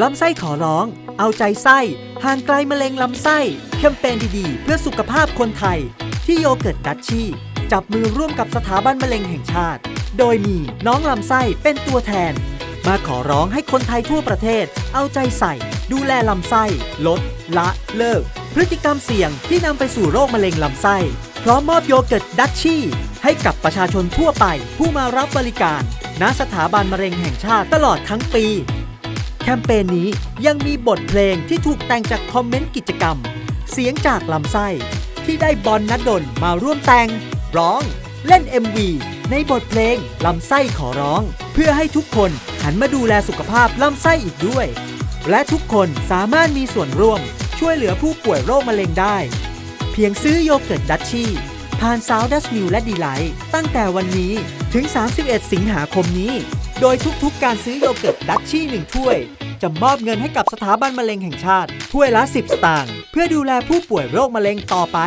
ลำไส้ขอร้อง เอาใจไส้ ห่างไกลมะเร็งลำไส้ แคมเปญดีๆ เพื่อสุขภาพคนไทย ที่โยเกิร์ตดัชชี่ จับมือร่วมกับสถาบันมะเร็งแห่งชาติ โดยมีน้องลำไส้เป็นตัวแทน มาขอร้องให้คนไทยทั่วประเทศ เอาใจใส่ ดูแลลำไส้ ลด ละ เลิก พฤติกรรมเสี่ยงที่นำไปสู่โรคมะเร็งลำไส้ พร้อมมอบโยเกิร์ตดัชชี่ ให้กับประชาชนทั่วไป ผู้มารับบริการ ณสถาบันมะเร็งแห่งชาติตลอดทั้งปี แคมเปญนี้ยังมีบทเพลงที่ถูกแต่งจากคอมเมนต์กิจกรรม เสียงจากลำไส้ ที่ได้บอลนัดดลมาร่วมแต่ง ร้อง เล่น MV ในบทเพลงลำไส้ขอร้อง เพื่อให้ทุกคนหันมาดูแลสุขภาพลำไส้อีกด้วย และทุกคนสามารถมีส่วนร่วมช่วยเหลือผู้ป่วยโรคมะเร็งได้ เพียงซื้อโยเกิร์ตดัชชี่ผ่านซาวดัชมิลและดีไลท์ตั้งแต่วันนี้ถึง 31 สิงหาคมนี้ โดยทุกๆ การซื้อโยเกิร์ตดัชชี่หนึ่งถ้วย จะมอบเงินให้กับสถาบันมะเร็งแห่งชาติ ถ้วยละ 10 สตางค์เพื่อดูแลผู้ป่วยโรคมะเร็งต่อไป